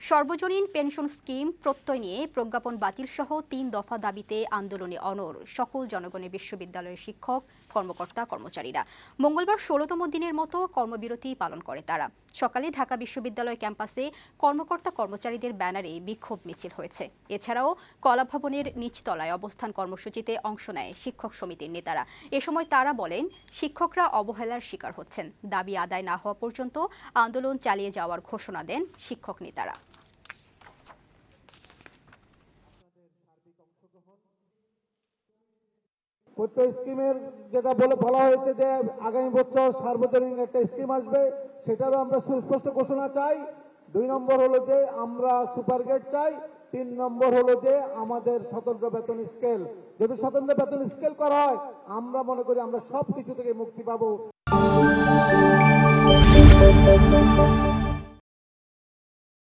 সর্বজনীন pension scheme প্রত্যয় নিয়ে প্রজ্ঞাপন বাতিল সহ তিন দফা দাবিতে আন্দোলনে অনর সকল জনগণের বিশ্ববিদ্যালয়ের শিক্ষক, কর্মকর্তা, কর্মচারীরা। মঙ্গলবার ষোলতম দিনের মতো কর্মবিরতি পালন করে তারা। সকালে ঢাকা বিশ্ববিদ্যালয় ক্যাম্পাসে কর্মকর্তা কর্মচারীদের ব্যানারে বিক্ষোভ মিছিল হয়েছে। এছাড়াও কলাভবনের নিচতলায় অবস্থান কর্মসূচিতে অংশ নেয় শিক্ষক সমিতির নেতারা। এ সময় তারা বলেন, শিক্ষকরা অবহেলার শিকার হচ্ছেন। দাবি আদায় না হওয়া পর্যন্ত আন্দোলন চালিয়ে যাওয়ার ঘোষণা দেন শিক্ষক নেতারা। প্রত্যেক স্কিমের যেটা বলে বলা হয়েছে যে আগামী বছর সার্বজনীন একটা স্কিম আসবে, সেটারও আমরা সুস্পষ্ট ঘোষণা চাই। দুই নম্বর হলো যে আমরা সুপার চাই, তিন নম্বর হলো যে আমাদের স্বতন্ত্র বেতন স্কেল। যদি স্বতন্ত্র বেতন স্কেল করা হয়, আমরা মনে করি আমরা সব কিছু থেকে মুক্তি পাবো।